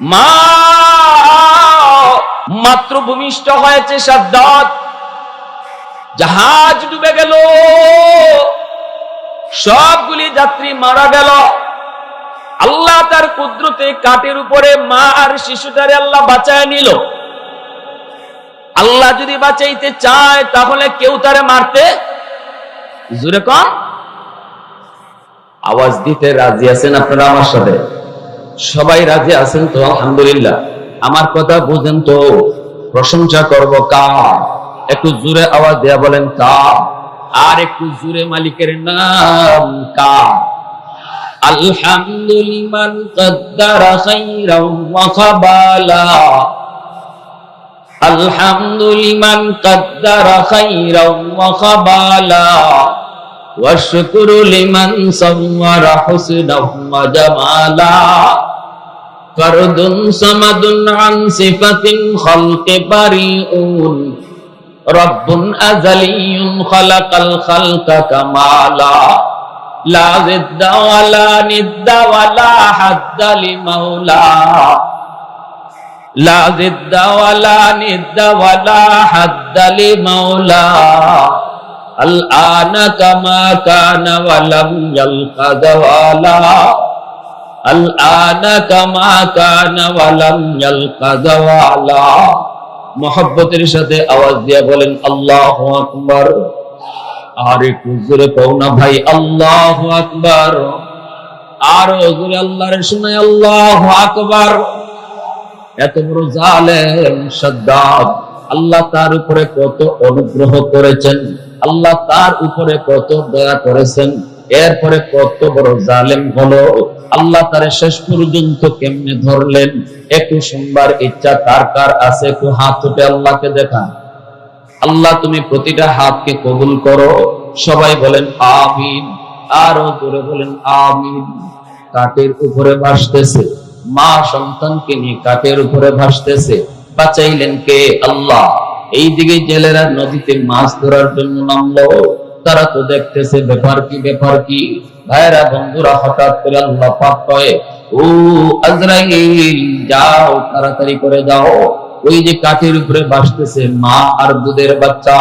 মা হয়েছে সাদ্দাত জাহাজ ডুবে গেল। সবগুলি যাত্রী মারা গেল। আল্লাহ তার কুদরতে কাঠের উপরে মা আর শিশুটারে আল্লাহ বাঁচায় নিল। আল্লাহ যদি বাঁচাইতে চায়, তাহলে কেউ তারে মারতে? জুড়ে কম আওয়াজ দিতে রাজি আছেন আপনারা আমার সাথে? সবাই রাজি আছেন তো আলহামদুলিল্লাহ আমার কথা বুঝেন তো প্রশংসা করব কার একটু জুড়ে আওয়াজ দেয়া বলেন কার আর একটু জুড়ে মালিকের নাম কার আলহামদুলিমান কদ্দারা খাইরাও ওয়া খাবালা আলহামদুলিমান কদ্দারা খাইরাও ওয়া খাবালা والشكر لمن صور حسنه وجمالا فرد صمد عن صفة الخلق بريء رب أزلي خلق الخلق كمالا لا ضد ولا ند ولا حد لمولا لا ضد ولا ند ولا حد لمولا الآن كما كان ولم يلق زوالا মহব্বতের সাথে আওয়াজ দিয়ে বলেন, আল্লাহ আকবার। আর একটু জোরে কও না ভাই, আল্লাহ আকবার। আর জোরে আল্লাহর শুনে, আল্লাহ আকবার। এত বড় জালেম সাদ্দাদ আল্লাহ তার উপরে কত অনুগ্রহ করেছেন, আল্লাহ তার উপরে কত দয়া করেছেন। এরপরে কত বড় জালেম হলো। আল্লাহ তার শেষ পর্যন্ত কেমনে ধরলেন? একটু শুনবার ইচ্ছা, তার কার আছে? একটু হাত উঠে আল্লাহকে দেখান আল্লাহ, তুমি প্রতিটা হাতকে কবুল করো। সবাই বলেন আমিন। আরও জোরে বলেন আমিন। কাঠের উপরে ভাসতেছে? মা সন্তানকে নিয়ে কাঠের উপরে ভাসতেছে? বাঁচাইলেন কে? আল্লাহ। এইদিকে জেলেরা নদীতে মাছ ধরার জন্য নামলো। তারা তো দেখতেছে ব্যাপার কি ব্যাপার কি? ভাইরা, বন্ধুরা, হঠাৎ করে আল্লাহ পাক কয়ে, ও আজরাইল, যাও, তাড়াতাড়ি করে যাও। ওই যে কাঠের উপরে বাসতেছে মা আর দুধের বাচ্চা।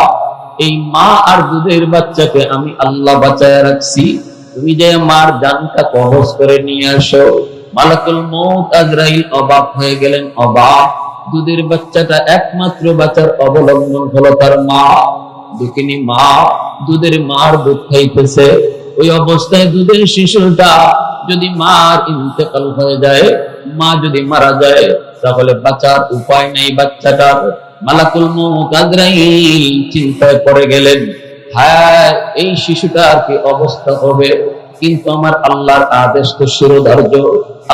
এই মা আর দুধের বাচ্চাকে আমি আল্লাহ বাঁচায় রাখছি। তুমি যে মার জানটা কবজ করে নিয়ে আসো। মালাকুল মৌত আজরাইল অবাক হয়ে গেলেন। অবাক। দুধের বাচ্চাটা একমাত্র বাচ্চার অবলম্বন হলো তার মা। দুঃখিনী মা, দুধের মার দুধ খাইতেছে। ওই অবস্থায় দুধের শিশুটা যদি মার ইন্তেকাল হয়ে যায়, মা যদি মারা যায়, তাহলে বাঁচার উপায় নেই বাচ্চাটার। মালাকুল চিন্তায় পড়ে গেলেন হ্যাঁ এই শিশুটার কি অবস্থা হবে? কিন্তু আমার আল্লাহর আদেশ তো শিরোধার্য।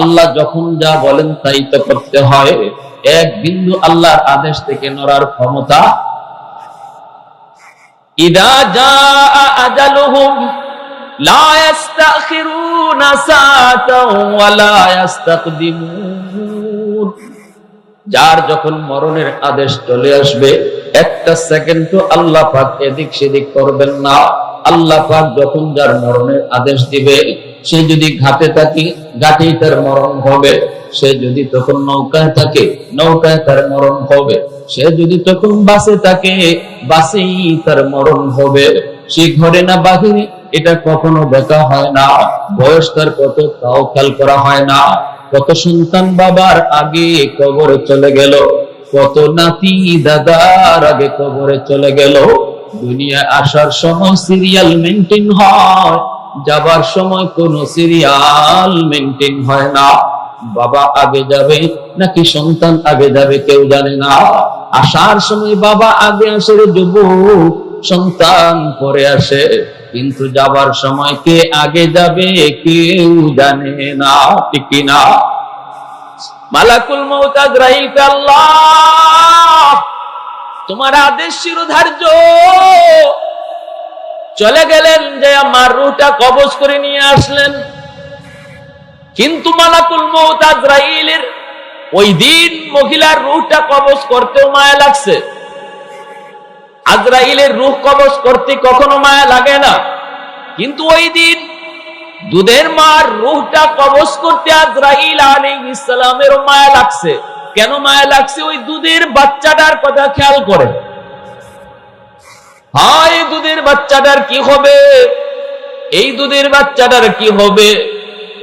আল্লাহ যখন যা বলেন তাই তো করতে হয়। এক বিন্দু আল্লাহর আদেশ থেকে নড়ার ক্ষমতা ইদা আজালুহুম, লা ইস্তাখিরুনা ওয়া লা ইস্তাকদিমুন যার যখন মরণের আদেশ চলে আসবে, একটা সেকেন্ড তো আল্লাহ পাক এদিক সেদিক করবেন না। আল্লাহ পাক যখন যার মরণের আদেশ দিবে সে যদি ঘাটে থাকে ঘাটেই তার মরণ হবে। সে যদি তখন নৌকায় থাকে, নৌকায় তার মরণ হবে। সে যদি তখন বাসে থাকে, বাসেই তার মরণ হবে। সে ঘরে না বাহিরে, এটা কখনো দেখা হয় না। বয়স তার কত, তাও খেয়াল করা হয় না। কত সন্তান বাবার আগে কবরে চলে গেল। কত নাতি দাদার আগে কবরে চলে গেল। দুনিয়ায় আসার সময় সিরিয়াল মেনটেন হয়। যাবার সময় কোন সিরিয়াল মেনটেন হয় না। বাবা আগে যাবে, নাকি সন্তান আগে যাবে কেউ জানে না। আসার সময় বাবা আগে আসে রে যুবক, সন্তান পরে আসে। কিন্তু যাবার সময় কে আগে যাবে কেউ জানে না, ঠিক না? মালাকুল মৌত আজরাইল আল্লাহ, তোমার আদেশ শিরোধার্য চলে গেলেন যে আমার রুটা কবজ করে নিয়ে আসলেন। কিন্তু মালাকুল মৌত ওই দিন মহিলার রুহটা কবজ করতেও মায়া লাগছে। আজরাইলের রুহ কবজ করতে কখনো মায়া লাগে না। কিন্তু ওই দিন দুধের মার রুহটা কবজ করতে আজরাইল আলাইহিস ইসলামের মায়া লাগছে। কেন মায়া লাগছে? ওই দুধের বাচ্চাটার কথা খেয়াল করে হায়, দুধের বাচ্চাটার কি হবে? এই দুধের বাচ্চাটার কি হবে?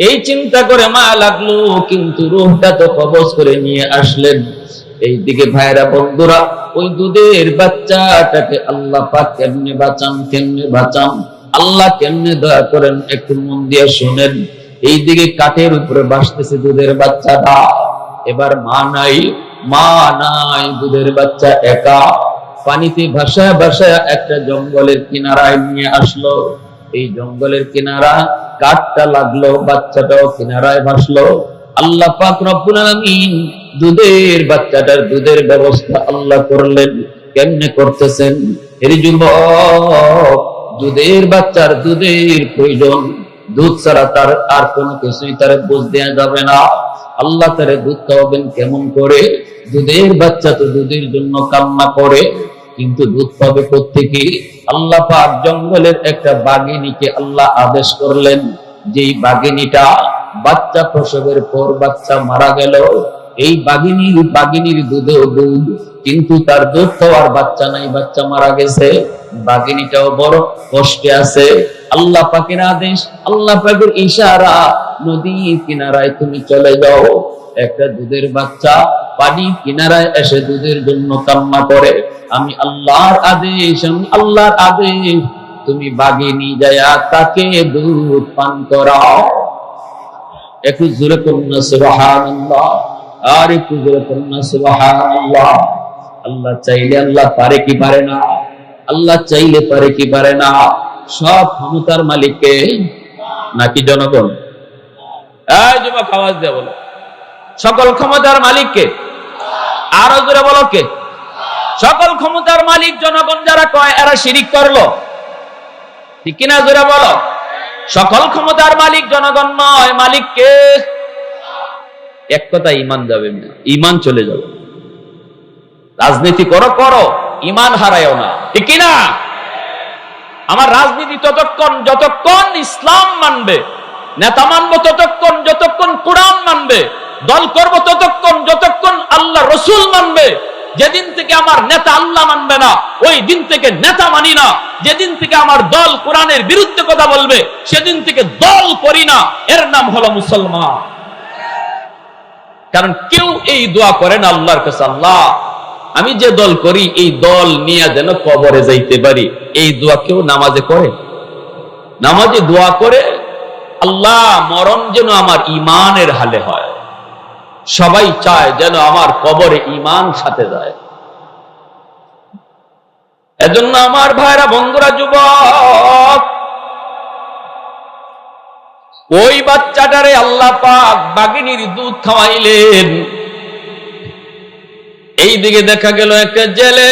এই চিন্তা করে মা লাগল, কিন্তু রুহটা তো কবজ করে নিয়ে আসলেন। এইদিকে ভাইরা, বন্ধুরা, ওই দুধের বাচ্চাটাকে আল্লাহ পাক কেমনে বাঁচান কেমনে বাঁচান? আল্লাহ কেমনে দয়া করেন, একটু মন দিয়ে শুনেন। এইদিকে কাঠের উপরে বাসতেছে দুধের বাচ্চাটা। এবার মা নাই মা নাই, দুধের বাচ্চা একা। পানিতে ভাসায় ভাসায় একটা জঙ্গলের কিনারায় নিয়ে আসলো। এই জঙ্গলের কিনারা কাঠটা লাগল, বাচ্চাটাও কিনারায় ভাসলো। আল্লাহ পাক রব্বুল আলামিন দুধের বাচ্চাটার দুধের ব্যবস্থা আল্লাহ করলেন। কেমনে করতেছেন? এর যুবক, দুধের বাচ্চার দুধের প্রয়োজন। দুধ ছাড়া তার আর কোনো কিছুই তার বুঝ দেওয়া যাবে না। আল্লাহ তারে দুধ খাওয়াবেন কেমন করে? দুধের বাচ্চা তো দুধের জন্য কান্না করে, কিন্তু দুধ পাবে কোথেকে আল্লাহ পাক জঙ্গলের একটা বাগিনীকে আল্লাহ আদেশ করলেন, যেই বাগিনীটা বাচ্চা প্রসবের পর বাচ্চা মারা গেল, এই বাগিনীর বাগিনীর দুধেও দুধ, কিন্তু তার দুধ খাওয়ার বাচ্চা নাই, বাচ্চা মারা গেছে। বাগিনীটাও বড়, কষ্টে আছে। আল্লাহ পাকের আদেশ, আল্লাহ পাকের ইশারা। নদীর কিনারায় তুমি চলে যাও। একটা দুধের বাচ্চা পানি কিনারায় এসে দুধের জন্য কান্না করে। আমি আল্লাহর আদেশ, আমি আল্লাহর আদেশ। তুমি বাগিনী যায়া তাকে দুধ পান করাও। একটু জোরে করুন সুবহানাল্লাহ। আর একটু জোরে করুন সুবহানাল্লাহ। আল্লাহ চাইলে আল্লাহ পারে কি পারে না। আল্লাহ চাইলে পারে কি পারে না? সব ক্ষমতার মালিককে নাকি জনগণ? সকল ক্ষমতার মালিককে? আরও জোরে বলো কে? সকল ক্ষমতার মালিক, জনগণ যারা কয়, এরা শিরিক করল। ঠিক কিনা জোরে বলো? সকল ক্ষমতার মালিক, জনগণ নয় মালিক কে এক কথা ইমান যাবে না, ইমান চলে যাবে। রাজনীতি করো করো। ইমান হারায়ও না। ঠিক কিনা? আমার রাজনীতি ততক্ষণ, যতক্ষণ ইসলাম মানবে, নেতা মানবো ততক্ষণ, যতক্ষণ কোরআন মানবে, দল করব ততক্ষণ, যতক্ষণ আল্লাহ রসুল মানবে, যেদিন থেকে আমার নেতা আল্লাহ মানবে না, ওই দিন থেকে নেতা মানি না। যেদিন থেকে আমার দল কোরআনের বিরুদ্ধে কথা বলবে, সেদিন থেকে দল করি না। এর নাম হলো মুসলমান। কারণ কেউ এই দোয়া করে না আল্লাহর কাছে, আল্লাহ আমি যে দল করি, এই দল নিয়ে যেন কবরে যাইতে পারি, এই দোয়া কেউ নামাজে করে নামাজে দোয়া করে আল্লাহ মরণ যেন আমার ইমানের হালে হয়। সবাই চায় যেন আমার কবরে ইমান সাথে যায়। এজন্য আমার ভাইরা, বন্ধুরা, যুবক, ওই বাচ্চাটারে আল্লাহ পাক বাগিনীর দুধ খাওয়াইলেন। এই দিকে দেখা গেল একটা জেলে।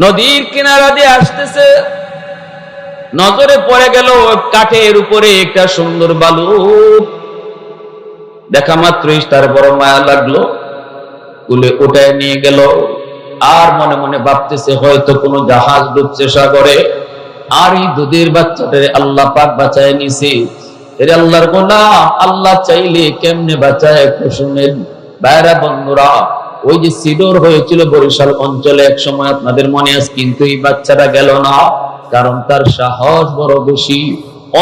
নদীর কিনারা দিয়ে আসতেছে। নজরে পড়ে গেল কাঠের উপরে একটা সুন্দর বালু। দেখা মাত্রই তার বড় মায়া লাগল। কুলে ওটায় নিয়ে গেল। আর মনে মনে ভাবতেছে, হয়তো কোনো জাহাজ ডুবছে সাগরে। আর এই দুধের বাচ্চাটারে আল্লাহ পাক বাঁচায় নিছে। এর আল্লাহর গোলাম, আল্লাহ চাইলে কেমনে বাঁচায় একটু বাইরা বন্ধুরা, ওই যে সিডোর হয়েছিল বরিশাল অঞ্চলে এক সময় আপনাদের মনে আছে, কিন্তু এই বাচ্চাটা গেল না, কারণ তার সাহস বড় বেশি।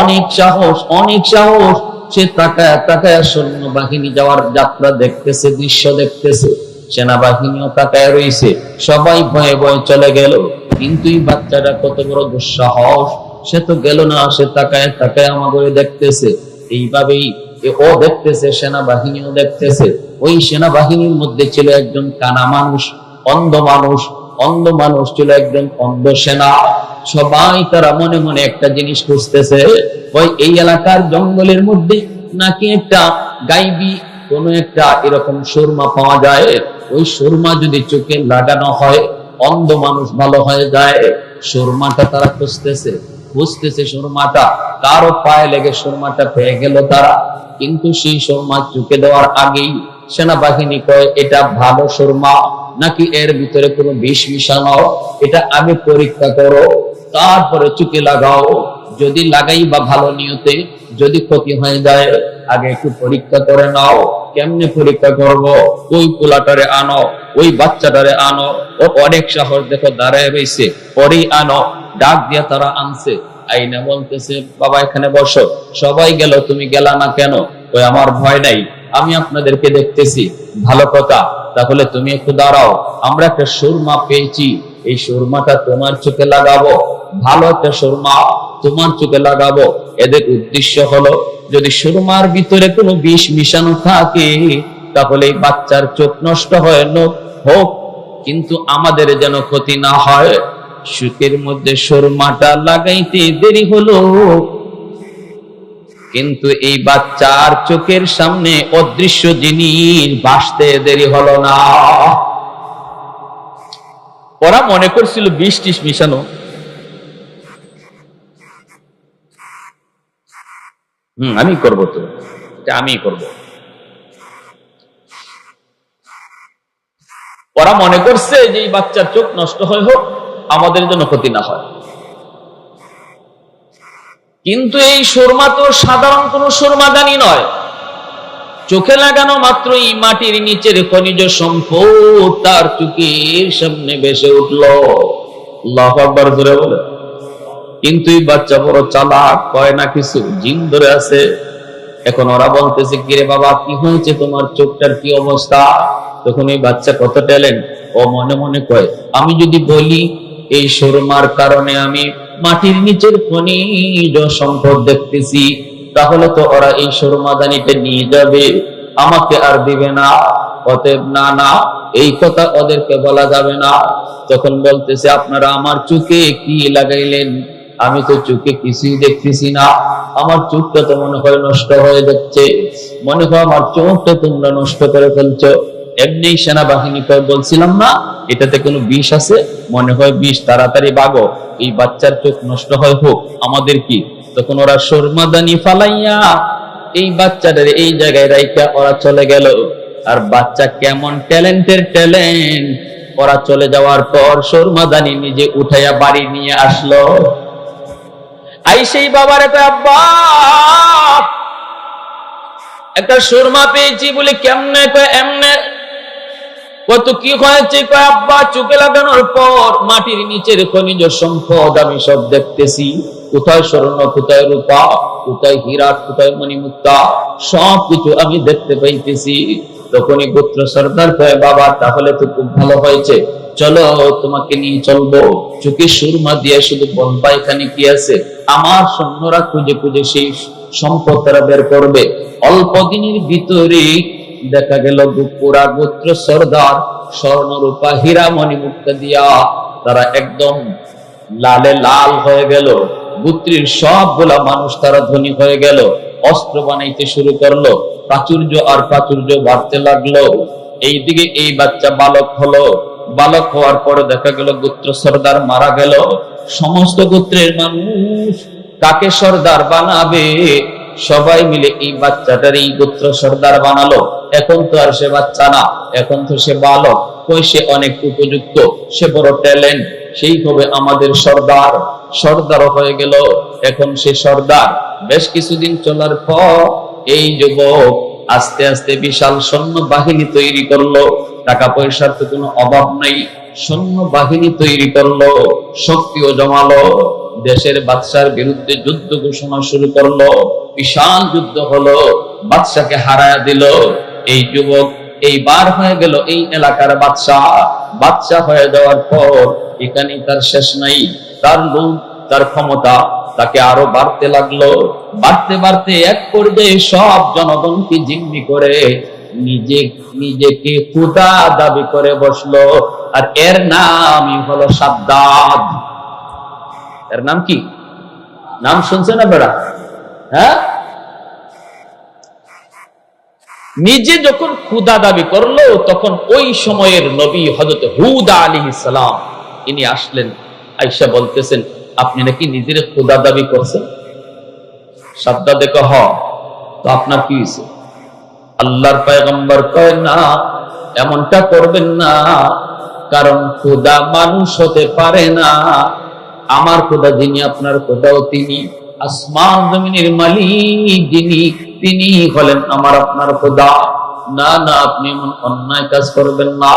অনেক সাহস অনেক সাহস। সে তাকায় তাকায় সৈন্য বাহিনী যাওয়ার যাত্রা দেখতেছে, দৃশ্য দেখতেছে। সেনাবাহিনীও তাকায় রয়েছে। সবাই ভয়ে ভয়ে চলে গেল। কিন্তু এই বাচ্চাটা কত বড় দুঃসাহস। সে তো গেল না, সে তাকায় তাকায় আমাদের দেখতেছে। এইভাবেই ও দেখতেছে, সেনাবাহিনীও দেখতেছে। ওই সেনাবাহিনীর মধ্যে ছিল একজন কানা মানুষ, অন্ধ মানুষ অন্ধ মানুষ ছিল একজন অন্ধ সেনা। সবাই তারা মনে মনে একটা জিনিস খুঁজতেছে, ওই এই এলাকার জঙ্গলের মধ্যে নাকি একটা গাইবি, কোন একটা এরকম সুরমা পাওয়া যায়। ওই সুরমা যদি চোখে লাগানো হয়, অন্ধ মানুষ ভালো হয়ে যায়, সুরমাটা তারা খুঁজতেছে। বুঝতেছে সুরমাটা, কারও পায়ে লেগে সুরমাটা পেয়ে গেল তারা। কিন্তু সেই সুরমা চুকে দেওয়ার আগেই সেনাবাহিনী কয়, এটা ভালো সুরমা, নাকি এর ভিতরে কোনো বিষ মিশানো? এটা আগে পরীক্ষা করো। তারপরে চুকে লাগাও। যদি লাগাই বা ভালো নিয়তে, যদি ক্ষতি হয়ে যায়, আগে একটু পরীক্ষা করে নাও। কেমনে পরীক্ষা করব? ওই পোলাটারে আনো? ওই বাচ্চাটারে আনো। ও অনেক সাহস দেখো দাঁড়ায় রয়েছে পরেই আনো, ডাক দিয়ে তারা আনছে। আইনা বলতেছে, বাবা, এখানে বসো। সবাই গেল, তুমি গেলা না কেন? ওই আমার ভয় নাই। আমি আপনাদেরকে দেখতেছি। ভালো কথা। তাহলে তুমি একটু দাঁড়াও। আমরা একটা সুরমা পেয়েছি। এই সুরমাটা তোমার চোখে লাগাবো। ভালো একটা সুরমা তোমার চোখে লাগাবো। এদের উদ্দেশ্য হলো, যদি সুরমার ভিতরে কোনো বিষ মিশানো থাকে তাহলে এই বাচ্চার চোখ নষ্ট হয়, ন- হোক। কিন্তু আমাদের যেন ক্ষতি না হয়, সুখের মধ্যে সুরমাটা লাগাইতে দেরি হলো। কিন্তু এই বাচ্চার চোখের সামনে অদৃশ্য জিনিস বাসতে দেরি হলো না। ওরা মনে করছিল বিষ টিস মিশানো। হম আমি করব তো। আমি করব। ওরা মনে করছে যে এই বাচ্চার চোখ নষ্ট হয় হোক, আমাদের জন্য ক্ষতি না হয়। কিন্তু এই সুরমা তো সাধারণ কোন সুরমাদানি নয়। চোখে লাগানো মাত্রই মাটির নিচের খনিজ সম্পদ তার চুকির সামনে ভেসে উঠল। বলে। কিন্তু এই বাচ্চা বড় চালাক, কয় না কিছু, জিন ধরে আছে। এখন ওরা বলতেছে, কিরে বাবা, কি হয়েছে তোমার চোখটার কি অবস্থা? তখন এই বাচ্চা কত ট্যালেন্ট? ও মনে মনে কয়, আমি যদি বলি, এই সুরমার কারণে আমি মাটির নিচের খনিজ সম্পদ দেখতেছি, তাহলে তো ওরা এই সুরমাদানিটা নিয়ে যাবে। আমাকে আর দিবে না। অতএব না না, এই কথা ওদেরকে বলা যাবে না। তখন বলতেছে, আপনারা আমার চোখে কি লাগাইলেন? আমি তো চোখে কিছুই দেখতেছি না। আমার চোখটা তো মনে হয় নষ্ট হয়ে যাচ্ছে। মনে হয় আমার চোখটা তোমরা নষ্ট করে ফেলছো। এমনি সেনাবাহিনী কয়, বলছিলাম না, এটাতে কোনো বিষ আছে? মনে হয় বিষ, তাড়াতাড়ি বাগো। এই বাচ্চার চোখ নষ্ট হয়, হোক, আমাদের কি? তখন ওরা সরমাদানি ফালাইয়া এই বাচ্চাদের এই জায়গায় রাইকা ওরা চলে গেল। আর বাচ্চা কেমন ট্যালেন্টের ট্যালেন্ট। ওরা চলে যাওয়ার পর সরমাদানি নিজে উঠাইয়া বাড়ি নিয়ে আসলো। আই সেই বাবার একটা আব্বা, একটা সুরমা পেয়েছি বলে কেমনে এমনে? কত কি হয়েছে আব্বা, চোখে লাগানোর পর মাটির নিচের খনিজ সম্পদ আমি সব দেখতেছি। কোথায় স্বর্ণ, কোথায় রূপা, কোথায় হীরা, কোথায় মণিমুক্তা সব কিছু আমি দেখতে পাইতেছি। তখনই গোত্র সর্দার কয়, বাবা, তাহলে তো খুব ভালো হয়েছে। চলো, তোমাকে নিয়ে চলবো। চোখে সুরমা দিয়ে শুধু বলবা এখানে কি আছে? আমার সৈন্যরা খুঁজে খুঁজে সেই সম্পদ তারা বের করবে। অল্প দিনের ভিতরে দেখা গেল পুরা গোত্র সর্দার স্বর্ণরূপা হীরামণি মুক্তা দিয়া তারা একদম লালে লাল হয়ে গেল। গোত্রীর সবগুলা মানুষ তারা ধনী হয়ে গেল। অস্ত্র বানাইতে শুরু করল। প্রাচুর্য আর প্রাচুর্য বাড়তে লাগল। এইদিকে এই বাচ্চা বালক হলো। বালক হওয়ার পরে দেখা গেল গোত্র সর্দার মারা গেল। সমস্ত গোত্রের মানুষ কাকে সর্দার বানাবে? সবাই মিলে এই বাচ্চাটার এই গোত্র সর্দার বানালো। এখন তো আর সে বাচ্চা না, এখন তো সে বালক। কই সে অনেক উপযুক্ত, সে বড় ট্যালেন্ট, সেই হবে আমাদের সর্দার। সর্দার হয়ে গেল, এখন সে সর্দার। বেশ কিছুদিন চলার পর এই যুবক আস্তে আস্তে বিশাল সৈন্য বাহিনী তৈরি করল। টাকা পয়সার তো কোনো অভাব নেই। সৈন্য বাহিনী তৈরি করল। শক্তিও জমালো। দেশের বাদশার বিরুদ্ধে যুদ্ধ ঘোষণা শুরু করল। বিশাল যুদ্ধ হলো। বাদশাকে হারায়া দিল। এই যুবক এই বার হয়ে গেল এই এলাকার বাদশাহ। বাদশাহ হয়ে যাওয়ার পর এখানে তার শেষ নাই। তার লোক তার ক্ষমতা তাকে আরও বাড়তে লাগল। বাড়তে বাড়তে এক পর্যায়ে সব জনগণকে জিম্মি করে নিজে, নিজেকে খুদা দাবি করে বসল। আর এর নামই হলো সাদ্দাদ এর নাম কি? নাম শুনছে না বেড়া হ্যাঁ? নিজে যখন খুদা দাবি করল, তখন ওই সময়ের নবী হজরত হুদা আলী সালাম ইনি আসলেন আইসা বলতেছেন আপনি নাকি নিজের খুদা দাবি করছেন? সাদ্দা দেখো, হ, তো আপনার কি হয়েছে? আল্লাহর পায়গম্বর কয়, না, এমনটা করবেন না, কারণ খুদা মানুষ হতে পারে না। আমার খোদা যিনি, আপনার খোদাও তিনি। আসমান জমিনের মালিক যিনি, তিনি হলেন আমার, আপনার খোদা। না না, আপনি এমন অন্যায় কাজ করবেন না।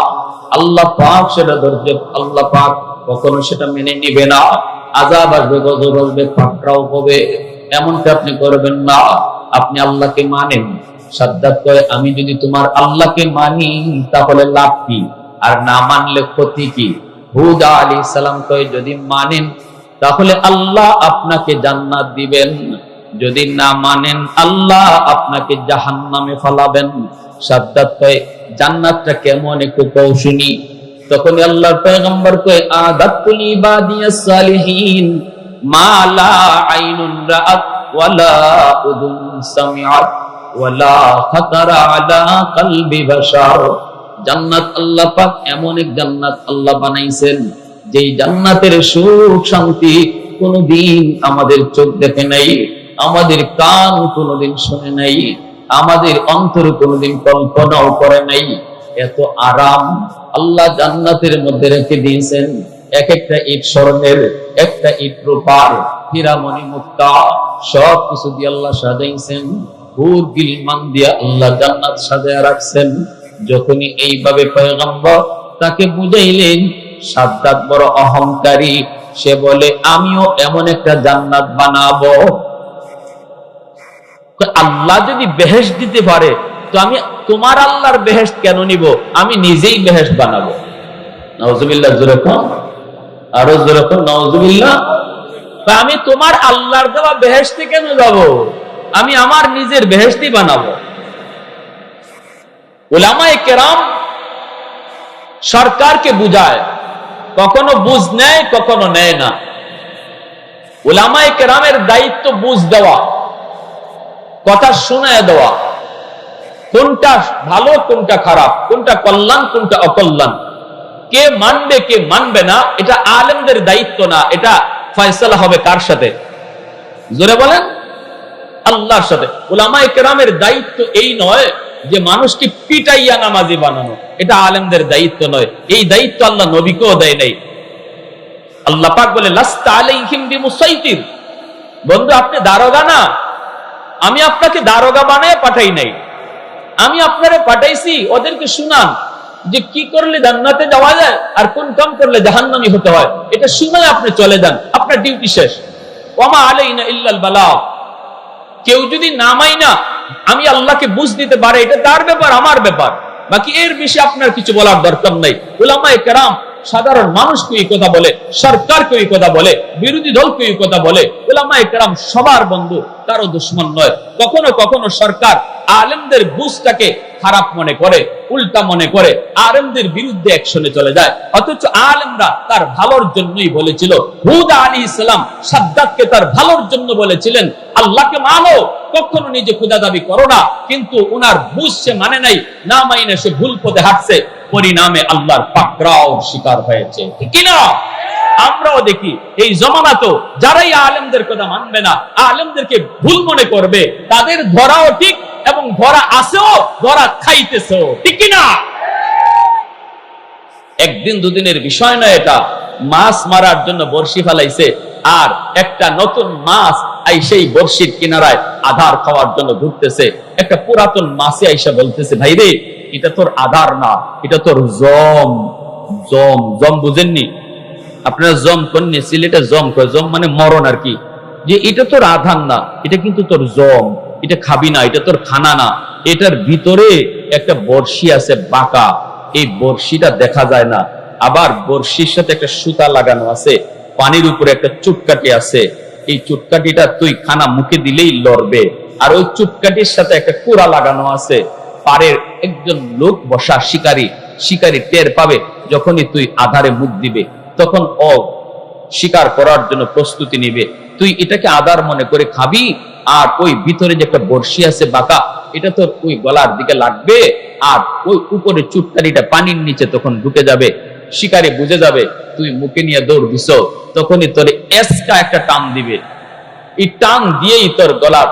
আল্লাহ পাক সেটা ধরবে আল্লাহ পাক কখনো সেটা মেনে নিবে না। আজাব আসবে, গজব আসবে, পাকড়াও হবে। এমনটা আপনি করবেন না। আপনি আল্লাহকে মানেন। সাদ্দাত কয়, আমি যদি তোমার আল্লাহকে মানি, তাহলে লাভ কি? আর না মানলে ক্ষতি কি? হুদা আলী সালাম কয়, যদি মানেন, তাহলে আল্লাহ আপনাকে জান্নাত দিবেন। যদি না মানেন, আল্লাহ আপনাকে জাহান্নামে ফলাবেন। সাদ্দাত কয়, জান্নাতটা কেমন একটু কৌশুনি তখন আল্লাহর পয়গম্বর কয় আদাতুল ইবাদিয়াস সালিহিন, মা লা আইনুন রাআত ওয়ালা উযুন সামিআত ওয়ালা খাতারা আলা কলবি বাশার। জান্নাত আল্লাহ পাক এমন এক জান্নাত আল্লাহ বানাইছেন, যেই জান্নাতের সুখ শান্তি কোনদিন আমাদের চোখ দেখে নাই, আমাদের কান কোনদিন শুনে নাই, আমাদের অন্তর কোনদিন কল্পনাও করে নাই। এত আরাম আল্লাহ জান্নাতের মধ্যে রেখে দিয়েছেন এক একটা ইট স্বর্ণের, একটা ইট রূপার, হীরামণি মুক্তা সব কিছু দিয়ে আল্লাহ সাজাইছেন যখনই এইভাবে তাকে বুঝাইলেন বড় অহংকারী, সে বলে, আমিও এমন একটা জান্নাত বানাবো। আল্লাহ যদি বেহেস দিতে পারে, তো আমি তোমার আল্লাহর বেহেস কেন নিব? আমি নিজেই বেহেস বানাবো। যেরকম আরও যেরকম আমি তোমার আল্লাহর দেওয়া কেন যাব? আমি আমার নিজের বেহেস্তি বানাবো। ওলামায়ে কেরাম সরকারকে বুঝায়, কখনো বুঝ নেয়, কখনো নেয় না। ওলামায়ে কেরামের দায়িত্ব বুঝ দেওয়া, কথা শোনায় দেওয়া। কোনটা ভালো, কোনটা খারাপ, কোনটা কল্যাণ, কোনটা অকল্যাণ। কে মানবে কে মানবে না, এটা আলেমদের দায়িত্ব না, এটা ফয়সালা হবে কার সাথে? জোরে বলেন? আল্লাহর সাথে। ওলামায়ে কেরামের দায়িত্ব এই নয় যে মানুষকে পিটাইয়া নামাজি বানানো। এটা আলেমদের দায়িত্ব নয়। এই দায়িত্ব আল্লাহ নবীকেও দেয় নাই। আল্লাহ পাক বলে বন্ধু, আপনি দারোগা না? আমি আপনাকে দারোগা বানায় পাঠাই নাই। আমি আপনারে পাঠাইছি, ওদেরকে শুনান যে কি করলে জান্নাতে যাওয়া যায় আর কোন কাম করলে জাহান্নামি হতে হয়। এটা শুনে আপনি চলে যান, আপনার ডিউটি শেষ। ওমা আলাইনা ইল্লাল বালাগ কেউ যদি নামাই না আমি আল্লাহকে বুঝ দিতে পারে, এটা তার ব্যাপার, আমার ব্যাপার। বাকি এর বেশি আপনার কিছু বলার দরকার নাই। উলামায়ে কেরাম সাধারণ মানুষকে এই কথা বলে সরকারকে এই কথা বলে, বিরোধী দলকে এই কথা বলে, উলামায়ে কেরাম সবার বন্ধু, কারও দুশ্মন নয়। কখনো কখনো সরকার আলেমদের বুঝটাকে খারাপ মনে করে, উল্টা মনে করে, আলেমদের বিরুদ্ধে একশনে চলে যায়। অথচ আলেমরা তার ভালোর জন্যই বলেছিল, হুদা আলী ইসলাম সাদ্দাতকে তার ভালোর জন্য বলেছিলেন, আল্লাহকে মানো, কখনো নিজে খুদা দাবি করো না, কিন্তু উনার বুঝ সে মানে নাই, না মাইনে সে ভুল পথে হাঁটছে। পরিণামে আল্লাহর পাকড়াও শিকার হয়েছে। ঠিক না? আমরাও দেখি, এই জমানা তো যারাই আলেমদের কথা মানবে না, আলেমদেরকে ভুল মনে করবে, তাদের ধরাও ঠিক এবং ধরা আসেও ধরা খাইতেছেও। ঠিক না? একদিন দুদিনের বিষয় নয় এটা, মাছ মারার জন্য বর্ষি ফেলাইছে, আর একটা নতুন মাছ আই সেই বর্ষির কিনারায় আধার খাওয়ার জন্য ঘুরতেছে। একটা পুরাতন মাছে আইসা বলতেছে, ভাই রে, এটা তোর আধার না, এটা তোর জম জম জম বুঝেননি? আপনারা জম করেননি সিলেটে জম কয়, জম মানে মরণ আর কি। যে এটা তোর আধার না, এটা কিন্তু তোর জম, এটা খাবি না, এটা তোর খানা না। এটার ভিতরে একটা বর্ষি আছে বাঁকা, এই বর্ষিটা দেখা যায় না। আবার বর্ষির সাথে একটা সুতা লাগানো আছে, পানির উপরে একটা চুটকাটি আছে। এই চুটকাটিটা তুই খানা মুখে দিলেই লড়বে। আর ওই চুটকাটির সাথে একটা কোড়া লাগানো আছে। পারের একজন লোক বসা শিকারী শিকারী টের পাবে যখনই তুই আধারে মুখ দিবে। তখন ও শিকার করার জন্য প্রস্তুতি নিবে। তুই এটাকে আধার মনে করে খাবি, আর ওই ভিতরে যে একটা বর্ষি আছে বাঁকা, এটা তোর ওই গলার দিকে লাগবে, আর ওই উপরে চুটকারিটা পানির নিচে তখন ঢুকে যাবে। শিকারে বুঝে যাবে, তুই মুখে নিয়ে দৌড় দিস, তখনই তোর এসকা একটা টান দিবে। এই টান দিয়েই তোর গলার,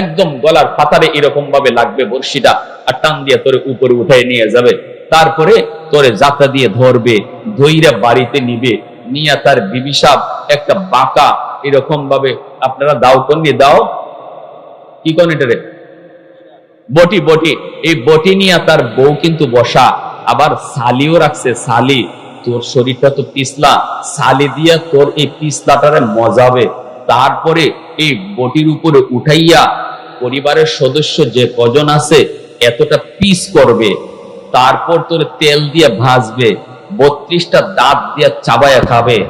একদম গলার পাতারে এরকম ভাবে লাগবে বর্ষিটা আর টান দিয়ে তোরে উপরে উঠাই নিয়ে যাবে। তারপরে তোরে যাত্রা দিয়ে ধরবে ধৈরা বাড়িতে নিবে। নিয়ে তার বিবিসাব একটা বাঁকা এরকম ভাবে আপনারা দাও কন্যা, দাও। কি কোন এটারে বটি বটি। এই বটি নিয়ে তার বউ কিন্তু বসা। আবার সালিও রাখছে, সালি। তোর শরীরটা তো পিছলা। সালি দিয়া তোর এই পিছলাটারে মজাবে। তারপরে এই বটির উপরে উঠাইয়া পরিবারের সদস্য যে কজন আছে, এতটা পিস করবে। তারপর তোর তেল দিয়ে ভাজবে, বত্রিশটা দাঁত দিয়া চাবায়া খাবে।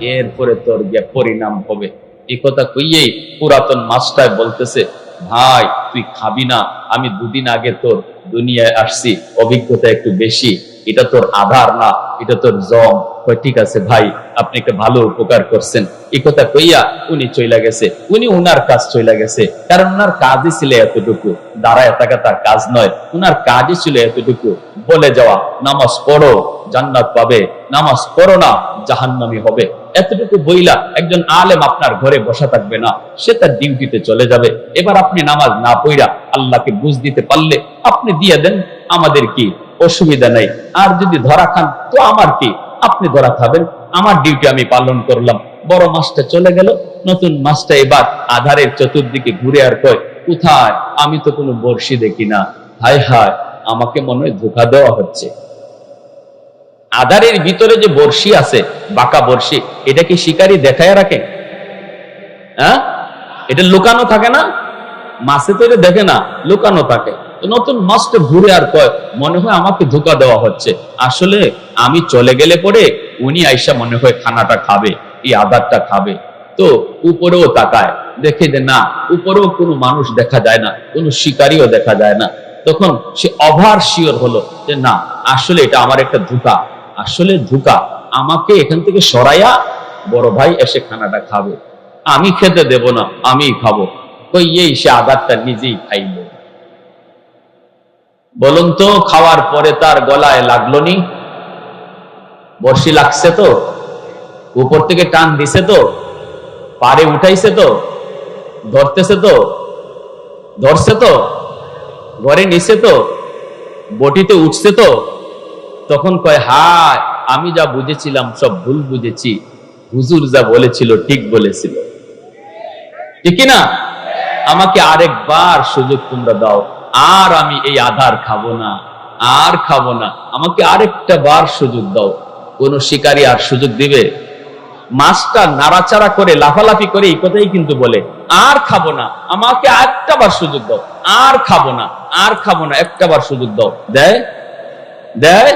এরপরে তোর গিয়া পরিণাম হবে। এই কথা কইয়েই পুরাতন মাস্টার বলতেছে ভাই তুই খাবি না আমি দুদিন আগে তোর দুনিয়ায় আসছি অভিজ্ঞতা একটু বেশি। এটা তোর আধার না, এটা তোর জম। ঠিক আছে ভাই, আপনি একটা ভালো উপকার করছেন। এই কথা কইয়া উনি চইলা গেছে। উনি উনার কাজ চইলা গেছে। কারণ উনার কাজই ছিল এতটুকু। দাঁড়ায় থাকা তার কাজ নয়। উনার কাজই ছিল এতটুকু। বলে যাওয়া, নামাজ পড়ো, জান্নাত পাবে। নামাজ পড়ো না, জাহান্নামি হবে। এতটুকু বইলা একজন আলেম আপনার ঘরে বসা থাকবে না। সে তার ডিউটিতে চলে যাবে। এবার আপনি নামাজ না পড়া আল্লাহকে বুঝ দিতে পারলে আপনি দিয়ে দেন। আমাদের কি অসুবিধা নাই। আর যদি ধরা খান, তো আমার কি? আপনি ধরা খাবেন। আমার ডিউটি আমি পালন করলাম। বড় মাছটা চলে গেল। নতুন মাছটা এবার আধারের চতুর্দিকে ঘুরে আর কয়, কোথায়? আমি তো কোনো বর্ষি দেখি না। হায় হায়, আমাকে মনে হয় ধোকা দেওয়া হচ্ছে। আধারের ভিতরে যে বর্ষি আছে, বাঁকা বর্ষি এটা কি শিকারি দেখায় রাখে? হ্যাঁ? এটা লুকানো থাকে না? মাছে তো এটা দেখে না, লুকানো থাকে। তো নতুন মাছটা ঘুরে আর কয়, মনে হয় আমাকে ধোকা দেওয়া হচ্ছে। আসলে আমি চলে গেলে পরে উনি আইসা মনে হয় খানাটা খাবে, এই আদারটা খাবে। তো উপরেও তাকায়, দেখে যে না, উপরেও কোনো মানুষ দেখা যায় না, কোনো শিকারীও দেখা যায় না। তখন সে অভার শিওর হলো যে না, আসলে এটা আমার একটা ধোকা। আসলে ধোকা, আমাকে এখান থেকে সরাইয়া বড় ভাই এসে খানাটা খাবে। আমি খেতে দেব না, আমিই খাব। কই, এই সে আদারটা নিজেই খাইল। বলুন তো খাওয়ার পরে তার গলায় লাগল নি? বর্ষি লাগছে তো? উপর থেকে টান দিছে তো? পারে উঠাইছে তো? ধরতেছে তো? ধরছে তো? ঘরে নিছে তো? বটিতে উঠছে তো? তখন কয়, হায়, আমি যা বুঝেছিলাম সব ভুল বুঝেছি। হুজুর যা বলেছিল ঠিক বলেছিল। ঠিক না? আমাকে আরেকবার সুযোগ তোমরা দাও। আর আমি এই আধার খাব না, আর খাব না। আমাকে আরেকটা বার সুযোগ দাও। কোন শিকারী আর সুযোগ দিবে? মাছটা নাড়াচাড়া করে, লাফালাফি করে এই কথাই কিন্তু বলে, আর খাব না, আমাকে একটা বার সুযোগ দাও। আর খাব না, আর খাব না, একটা বার সুযোগ দাও। দেয়? দেয়?